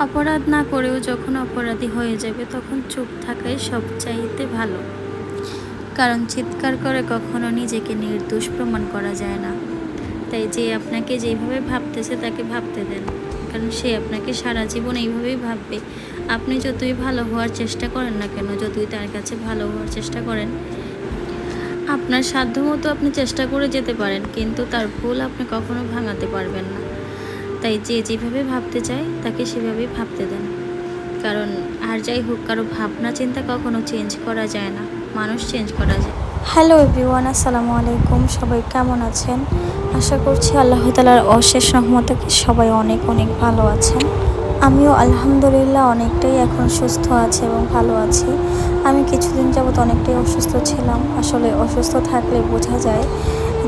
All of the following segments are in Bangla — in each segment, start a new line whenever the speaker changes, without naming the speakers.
অপরাধ না করেও যখন অপরাধী হয়ে যাবে, তখন চুপ থাকাই সবচাইতে ভালো। কারণ চিৎকার করে কখনো নিজেকে নির্দোষ প্রমাণ করা যায় না। তাই যে আপনাকে যেভাবে ভাবতেছে, তাকে ভাবতে দেন। কারণ সে আপনাকে সারা জীবন এইভাবেই ভাববে। আপনি যতই ভালো হওয়ার চেষ্টা করেন না কেন, যতই তার কাছে ভালো হওয়ার চেষ্টা করেন, আপনার সাধ্যমতো আপনি চেষ্টা করে যেতে পারেন, কিন্তু তার ভুল আপনি কখনো ভাঙাতে পারবেন না। তাই যে যেভাবে ভাবতে চায়, তাকে সেভাবেই ভাবতে দেন। কারণ আর যাই হোক, কারও ভাবনা চিন্তা কখনো চেঞ্জ করা যায় না। মানুষ চেঞ্জ করা যায়। হ্যালো এভরিওয়ান আসসালামু আলাইকুম। সবাই কেমন আছেন? আশা করছি আল্লাহ তালার অশেষ রহমতে সবাই অনেক অনেক ভালো আছেন। আমিও আলহামদুলিল্লাহ অনেকটাই এখন সুস্থ আছি এবং ভালো আছি। আমি কিছুদিন যাবত অনেকটাই অসুস্থ ছিলাম। আসলে অসুস্থ থাকলে বোঝা যায়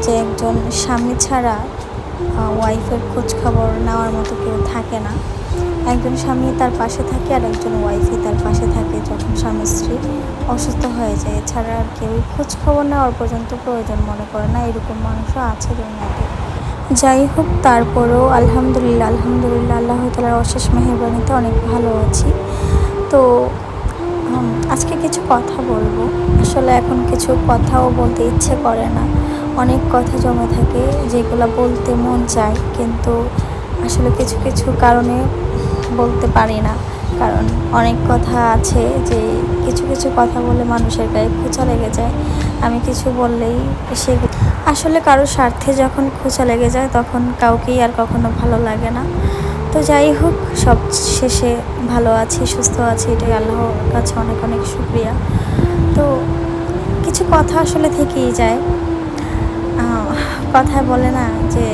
যে একজন স্বামী ছাড়া ওয়াইফের খোঁজ খবর নেওয়ার মতো কেউ থাকে না। একজন স্বামী তার পাশে থাকে আর একজন ওয়াইফই তার পাশে থাকে যখন স্বামী স্ত্রী অসুস্থ হয়ে যায়। এছাড়া আর কেউ খোঁজ খবর নেওয়ার পর্যন্ত প্রয়োজন মনে করে না। এরকম মানুষও আছে দুনিয়াতে। যাই হোক, তারপরেও আলহামদুলিল্লাহ আলহামদুলিল্লাহ, আল্লাহ তালার অশেষ মেহরবানিতে অনেক ভালো আছি। তো আজকে কিছু কথা বলব। আসলে এখন কিছু কথাও বলতে ইচ্ছে করে না। অনেক কথা জমে থাকে, যেগুলো বলতে মন চায়, কিন্তু আসলে কিছু কিছু কারণে বলতে পারি না। কারণ অনেক কথা আছে যে কিছু কিছু কথা বলে মানুষের গায়ে খোঁচা লেগে যায়। আমি কিছু বললেই সে আসলে কারও স্বার্থে যখন খোঁচা লেগে যায়, তখন কাউকেই আর কখনো ভালো লাগে না। তো যাই হোক, সব শেষে ভালো আছি, সুস্থ আছি, এটাই আল্লাহর কাছে অনেক অনেক শুক্রিয়া। তো কিছু কথা আসলে থেকেই যায়। কথায় বলে না যে,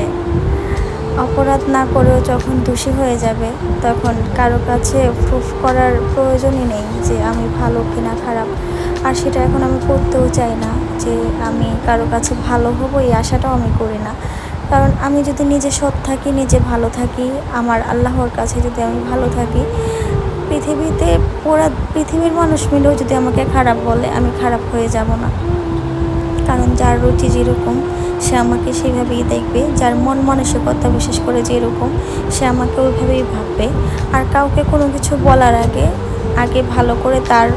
অপরাধ না করেও যখন দোষী হয়ে যাবে, তখন কারও কাছে প্রুফ করার প্রয়োজনই নেই যে আমি ভালো কিনা খারাপ। আর সেটা এখন আমি করতেও চাই না যে আমি কারও কাছে ভালো হব, এই আশাটাও আমি করি না। কারণ আমি যদি নিজে সৎ থাকি, নিজে ভালো থাকি, আমার আল্লাহর কাছে যদি আমি ভালো থাকি, পৃথিবীতে পুরা পৃথিবীর মানুষ মিলেও যদি আমাকে খারাপ বলে, আমি খারাপ হয়ে যাব না। কারণ যার রুচি যেরকম সে আমাকে সেভাবেই দেখবে, যার মন মানসিকতা বিশেষ করে যেরকম, সে আমাকে ওইভাবেই ভাববে। আর কাউকে কোনো কিছু বলার আগে আগে ভালো করে তার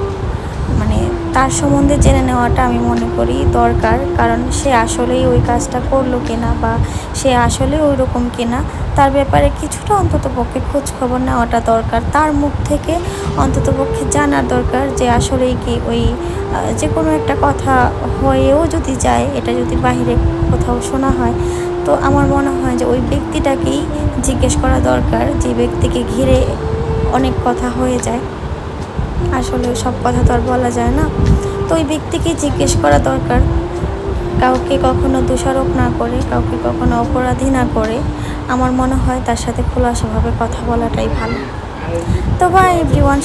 তার সম্বন্ধে জেনে নেওয়াটা আমি মনে করি দরকার, কারণ সে আসলেই ওই কাজটা করল কিনা বা সে আসলে ওই রকম কিনা, তার ব্যাপারে কিছুটা অন্তত পক্ষে খোঁজ খবর নেওয়াটা দরকার। তার মুখ থেকে অন্তত পক্ষে জানার দরকার যে আসলেই কি ওই যে কোনো একটা কথা হয়েও যদি যায়, এটা যদি বাইরে কোথাও শোনা হয়, তো আমার মনে হয় যে ওই ব্যক্তিটাকেই জিজ্ঞেস করা দরকার, যে ব্যক্তিকে ঘিরে অনেক কথা হয়ে যায়। আসলে সব কথা তো আর বলা যায় না। তো ওই ব্যক্তিকে জিজ্ঞেস করা দরকার। কাউকে কখনো দোষারোপ না করে, কাউকে কখনো অপরাধী না করে। আমার মনে হয় তার সাথে খোলাসাভাবে কথা বলাটাই ভালো। তো ভাই এভরিওয়ান